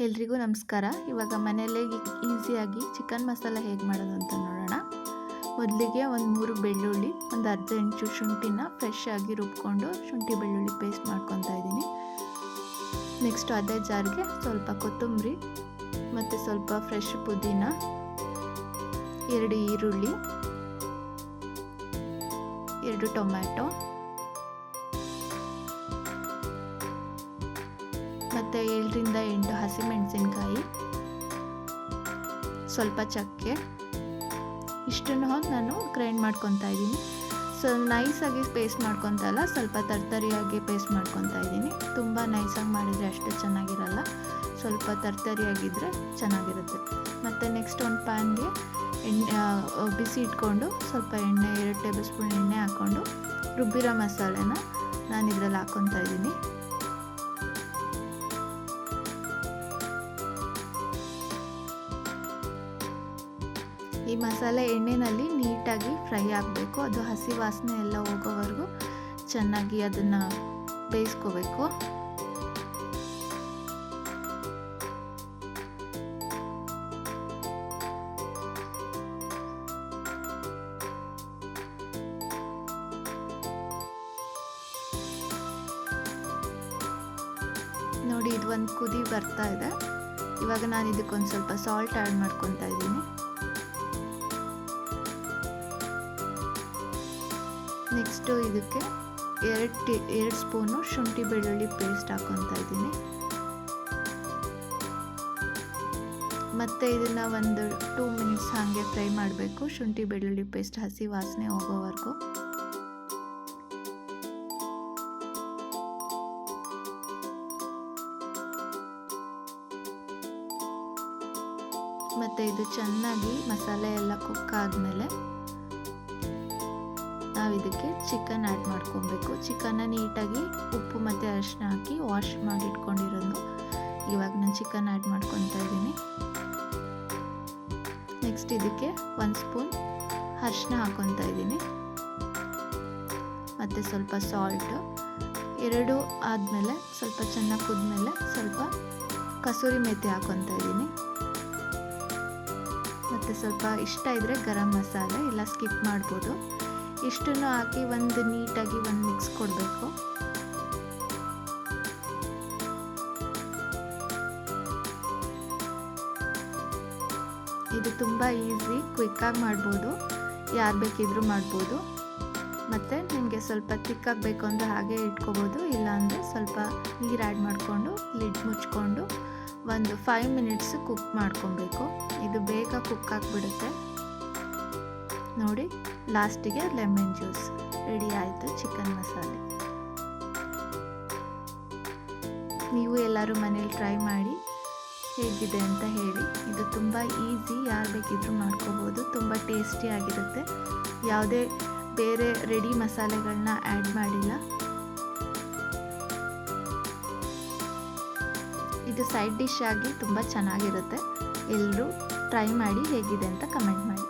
ಎಲ್ರಿಗೂ ನಮಸ್ಕಾರ. ಇವಾಗ ಮನೆಯಲ್ಲೇ ಈಸಿಯಾಗಿ ಚಿಕನ್ ಮಸಾಲ ಹೇಗೆ ಮಾಡೋದು ಅಂತ ನೋಡೋಣ. ಮೊದಲಿಗೆ ಒಂದು ಮೂರು ಬೆಳ್ಳುಳ್ಳಿ, ಒಂದು ಅರ್ಧ ಇಂಚು ಶುಂಠಿನ ಫ್ರೆಶ್ ಆಗಿ ರುಬ್ಕೊಂಡು ಶುಂಠಿ ಬೆಳ್ಳುಳ್ಳಿ ಪೇಸ್ಟ್ ಮಾಡ್ಕೊತಾ ಇದ್ದೀನಿ. ನೆಕ್ಸ್ಟ್ ಅದೇ ಜಾರ್ಗೆ ಸ್ವಲ್ಪ ಕೊತ್ತಂಬರಿ ಮತ್ತು ಸ್ವಲ್ಪ ಫ್ರೆಶ್ ಪುದೀನ, ಎರಡು ಈರುಳ್ಳಿ, ಎರಡು ಟೊಮ್ಯಾಟೊ ಮತ್ತು ಏಳರಿಂದ ಎಂಟು ಹಸಿಮೆಣಸಿನ್ಕಾಯಿ ಸ್ವಲ್ಪ ಚಕ್ಕೆ, ಇಷ್ಟನ್ನು ನಾನು ಗ್ರೈಂಡ್ ಮಾಡ್ಕೊತಾ ಇದ್ದೀನಿ. ಸೊ ನೈಸಾಗಿ ಪೇಸ್ಟ್ ಮಾಡ್ಕೊತಲ್ಲ ಸ್ವಲ್ಪ ತರ್ತರಿಯಾಗಿ ಪೇಸ್ಟ್ ಮಾಡ್ಕೊತಾ ಇದ್ದೀನಿ. ತುಂಬ ನೈಸಾಗಿ ಮಾಡಿದರೆ ಅಷ್ಟು ಚೆನ್ನಾಗಿರಲ್ಲ. ಸ್ವಲ್ಪ ತರ್ತರಿಯಾಗಿದ್ದರೆ ಚೆನ್ನಾಗಿರುತ್ತೆ. ಮತ್ತು ನೆಕ್ಸ್ಟ್ ಒಂದು ಪ್ಯಾನ್ಗೆ ಎಣ್ಣೆ ಬಿಸಿ ಇಟ್ಕೊಂಡು ಸ್ವಲ್ಪ ಎಣ್ಣೆ, ಎರಡು ಟೇಬಲ್ ಸ್ಪೂನ್ ಎಣ್ಣೆ ಹಾಕ್ಕೊಂಡು ರುಬ್ಬಿರೋ ಮಸಾಲೆನ ನಾನು ಇದರಲ್ಲಿ ಹಾಕ್ಕೊತಾ ಇದ್ದೀನಿ. ಈ ಮಸಾಲೆ ಎಣ್ಣೆನಲ್ಲಿ ನೀಟಾಗಿ ಫ್ರೈ ಆಗಬೇಕು. ಅದು ಹಸಿ ವಾಸನೆ ಎಲ್ಲ ಹೋಗೋವರೆಗೂ ಚೆನ್ನಾಗಿ ಅದನ್ನು ಬೇಯಿಸ್ಕೋಬೇಕು. ನೋಡಿ, ಇದು ಒಂದು ಕುದಿ ಬರ್ತಾ ಇದೆ. ಇವಾಗ ನಾನು ಇದಕ್ಕೊಂದು ಸ್ವಲ್ಪ ಸಾಲ್ಟ್ ಆ್ಯಡ್ ಮಾಡ್ಕೊತಾ ಇದ್ದೀನಿ. ನೆಕ್ಸ್ಟು ಇದಕ್ಕೆ ಎರಡು ಟಿ, ಎರಡು ಸ್ಪೂನು ಶುಂಠಿ ಬೆಳ್ಳುಳ್ಳಿ ಪೇಸ್ಟ್ ಹಾಕ್ಕೊತಾ ಇದ್ದೀನಿ. ಮತ್ತು ಇದನ್ನು ಒಂದು ಟೂ ಮಿನಿಟ್ಸ್ ಹಾಗೆ ಫ್ರೈ ಮಾಡಬೇಕು. ಶುಂಠಿ ಬೆಳ್ಳುಳ್ಳಿ ಪೇಸ್ಟ್ ಹಸಿ ವಾಸನೆ ಹೋಗೋವರೆಗೂ. ಮತ್ತು ಇದು ಚೆನ್ನಾಗಿ ಮಸಾಲೆ ಎಲ್ಲ ಕುಕ್ ಆದಮೇಲೆ ನಾವು ಇದಕ್ಕೆ ಚಿಕನ್ ಆ್ಯಡ್ ಮಾಡ್ಕೊಬೇಕು. ಚಿಕನ್ನ ನೀಟಾಗಿ ಉಪ್ಪು ಮತ್ತು ಅರಿಶಿನ ಹಾಕಿ ವಾಶ್ ಮಾಡಿ ಇಟ್ಕೊಂಡಿರೋದು. ಇವಾಗ ನಾನು ಚಿಕನ್ ಆ್ಯಡ್ ಮಾಡ್ಕೊತಾ ಇದ್ದೀನಿ. ನೆಕ್ಸ್ಟ್ ಇದಕ್ಕೆ ಒಂದು ಸ್ಪೂನ್ ಅರಿಶಿನ ಹಾಕ್ಕೊತಾ ಇದ್ದೀನಿ. ಮತ್ತು ಸ್ವಲ್ಪ ಸಾಲ್ಟು ಎರಡು ಆದಮೇಲೆ ಸ್ವಲ್ಪ ಚೆನ್ನಾಗಿ ಕುದ್ಮೇಲೆ ಸ್ವಲ್ಪ ಕಸೂರಿ ಮೆಥಿ ಹಾಕೊತಾ ಇದ್ದೀನಿ. ಮತ್ತು ಸ್ವಲ್ಪ ಇಷ್ಟ ಇದ್ದರೆ ಗರಂ ಮಸಾಲೆ, ಇಲ್ಲ ಸ್ಕಿಪ್ ಮಾಡ್ಬೋದು. ಇಷ್ಟನ್ನು ಹಾಕಿ ಒಂದು ನೀಟಾಗಿ ಒಂದು ಮಿಕ್ಸ್ ಕೊಡಬೇಕು. ಇದು ತುಂಬ ಈಸಿ, ಕ್ವಿಕ್ಕಾಗಿ ಮಾಡ್ಬೋದು. ಯಾರು ಬೇಕಿದ್ರೂ ಮಾಡ್ಬೋದು. ಮತ್ತು ನಿಮಗೆ ಸ್ವಲ್ಪ ತಿಕ್ಕಾಗಬೇಕು ಅಂದರೆ ಹಾಗೆ ಇಟ್ಕೋಬೋದು, ಇಲ್ಲಾಂದರೆ ಸ್ವಲ್ಪ ನೀರು ಆ್ಯಡ್ ಮಾಡಿಕೊಂಡು, ಲಿಡ್ ಮುಚ್ಕೊಂಡು ಒಂದು ಫೈವ್ ಮಿನಿಟ್ಸ್ ಕುಕ್ ಮಾಡ್ಕೊಬೇಕು. ಇದು ಬೇಗ ಕುಕ್ ಆಗಿಬಿಡುತ್ತೆ. ನೋಡಿ, ಲಾಸ್ಟಿಗೆ ಲೆಮನ್ ಜ್ಯೂಸ್. ರೆಡಿ ಆಯಿತು ಚಿಕನ್ ಮಸಾಲೆ. ನೀವು ಎಲ್ಲರೂ ಮನೇಲಿ ಟ್ರೈ ಮಾಡಿ, ಹೇಗಿದೆ ಅಂತ ಹೇಳಿ. ಇದು ತುಂಬ ಈಸಿ, ಯಾರು ಬೇಕಿದ್ರೂ ಮಾಡ್ಕೋಬೋದು. ತುಂಬ ಟೇಸ್ಟಿಯಾಗಿರುತ್ತೆ ಯಾವುದೇ ಬೇರೆ ರೆಡಿ ಮಸಾಲೆಗಳನ್ನ ಆ್ಯಡ್ ಮಾಡಿಲ್ಲ. ಇದು ಸೈಡ್ ಡಿಶ್ ಆಗಿ ತುಂಬ ಚೆನ್ನಾಗಿರುತ್ತೆ. ಎಲ್ಲರೂ ಟ್ರೈ ಮಾಡಿ ಹೇಗಿದೆ ಅಂತ ಕಮೆಂಟ್ ಮಾಡಿ.